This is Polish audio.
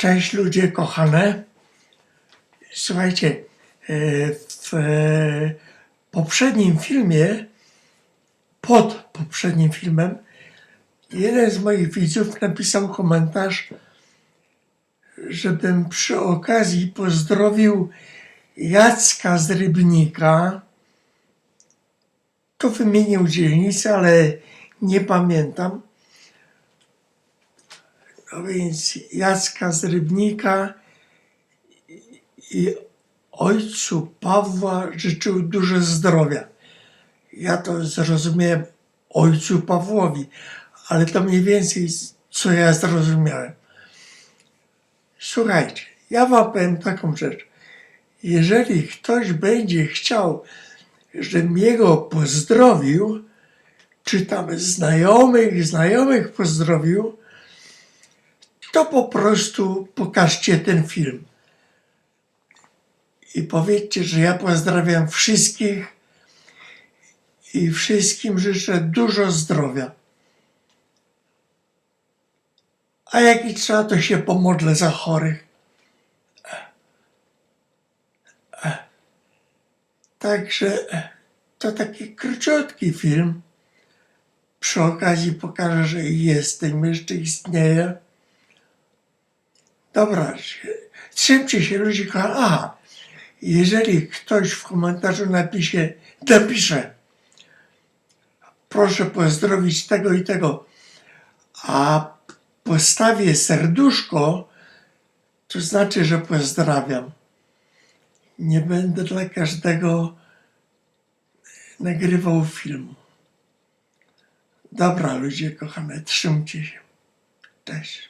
Cześć ludzie kochane. Słuchajcie, e, w e, poprzednim filmie, pod poprzednim filmem, jeden z moich widzów napisał komentarz, żebym przy okazji pozdrowił Jacka z Rybnika. To wymienił dzielnicę, ale nie pamiętam. No więc Jacka z Rybnika i ojcu Pawła życzył dużo zdrowia. Ja to zrozumiałem ojcu Pawłowi, ale to mniej więcej co ja zrozumiałem. Słuchajcie, ja wam powiem taką rzecz. Jeżeli ktoś będzie chciał, żebym jego pozdrowił, czy tam znajomych, znajomych pozdrowił, to po prostu pokażcie ten film. I powiedzcie, że ja pozdrawiam wszystkich i wszystkim życzę dużo zdrowia. A jak i trzeba, to się pomodlę za chorych. Także to taki króciutki film. Przy okazji pokażę, że jestem, jeszcze istnieje. Dobra, trzymcie się ludzie, kochani. Aha, jeżeli ktoś w komentarzu napisze, napisze, proszę pozdrowić tego i tego, a postawię serduszko, to znaczy, że pozdrawiam. Nie będę dla każdego nagrywał filmu. Dobra, ludzie kochane, trzymcie się. Cześć.